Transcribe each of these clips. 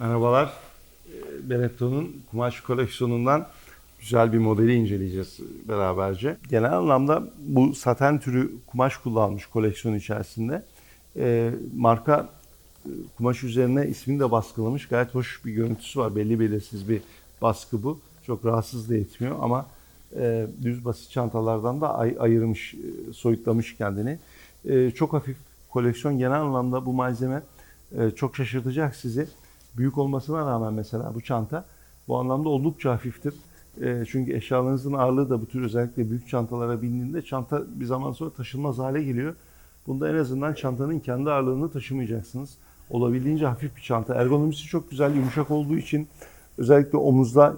Merhabalar. Ee, Benetton'un kumaş koleksiyonundan güzel bir modeli inceleyeceğiz beraberce. Genel anlamda bu saten türü kumaş kullanmış koleksiyon içerisinde. Ee, marka e, kumaş üzerine ismini de baskılamış. Gayet hoş bir görüntüsü var. Belli belirsiz bir baskı bu. Çok rahatsız da etmiyor ama e, düz basit çantalardan da ay- ayırmış, e, soyutlamış kendini. E, çok hafif koleksiyon genel anlamda bu malzeme e, çok şaşırtacak sizi. Büyük olmasına rağmen mesela bu çanta bu anlamda oldukça hafiftir. E, çünkü eşyalarınızın ağırlığı da bu tür özellikle büyük çantalara bindiğinde çanta bir zaman sonra taşınmaz hale geliyor. Bunda en azından çantanın kendi ağırlığını taşımayacaksınız. Olabildiğince hafif bir çanta. Ergonomisi çok güzel, yumuşak olduğu için özellikle omuzda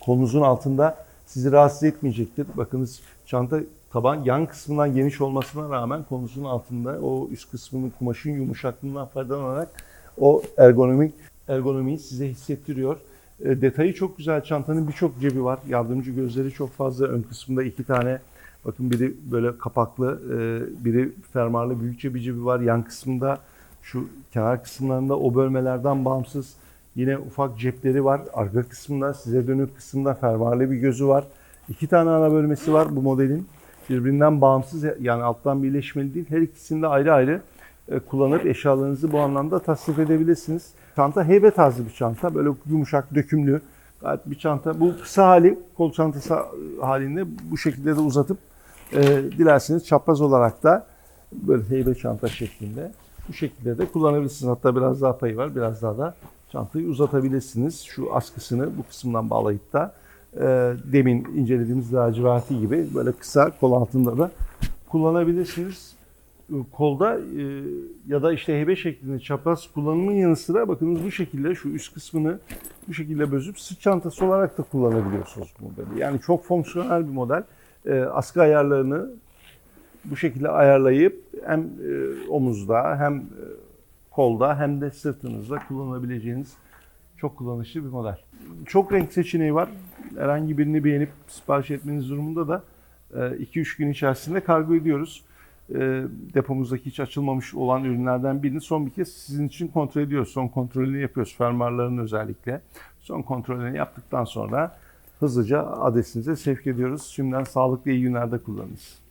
kolunuzun altında sizi rahatsız etmeyecektir. Bakınız çanta taban yan kısmından geniş olmasına rağmen kolunuzun altında o üst kısmının kumaşın yumuşaklığından faydalanarak o ergonomik ergonomiyi size hissettiriyor. E, detayı çok güzel. Çantanın birçok cebi var. Yardımcı gözleri çok fazla. Ön kısmında iki tane bakın biri böyle kapaklı, e, biri fermuarlı büyükçe bir cebi var. Yan kısmında şu kenar kısımlarında o bölmelerden bağımsız Yine ufak cepleri var. Arka kısmında size dönük kısımda fermuarlı bir gözü var. İki tane ana bölmesi var bu modelin. Birbirinden bağımsız yani alttan birleşmeli değil. Her ikisini de ayrı ayrı kullanıp eşyalarınızı bu anlamda tasnif edebilirsiniz. Çanta heybe tarzı bir çanta. Böyle yumuşak, dökümlü. Gayet bir çanta. Bu kısa hali kol çantası halinde bu şekilde de uzatıp e, dilerseniz çapraz olarak da böyle heybe çanta şeklinde bu şekilde de kullanabilirsiniz. Hatta biraz daha payı var. Biraz daha da çantayı uzatabilirsiniz. Şu askısını bu kısımdan bağlayıp da e, demin incelediğimiz lacivati gibi böyle kısa kol altında da kullanabilirsiniz. Kolda e, ya da işte hebe şeklinde çapraz kullanımın yanı sıra bakınız bu şekilde şu üst kısmını bu şekilde bözüp sırt çantası olarak da kullanabiliyorsunuz bu modeli. Yani çok fonksiyonel bir model. E, askı ayarlarını bu şekilde ayarlayıp hem e, omuzda hem kolda hem de sırtınızda kullanabileceğiniz çok kullanışlı bir model. Çok renk seçeneği var. Herhangi birini beğenip sipariş etmeniz durumunda da 2-3 gün içerisinde kargo ediyoruz. E, Depomuzdaki hiç açılmamış olan ürünlerden birini son bir kez sizin için kontrol ediyoruz. Son kontrolünü yapıyoruz fermuarların özellikle. Son kontrolünü yaptıktan sonra hızlıca adresinize sevk ediyoruz. Şimdiden sağlıklı iyi günlerde kullanınız.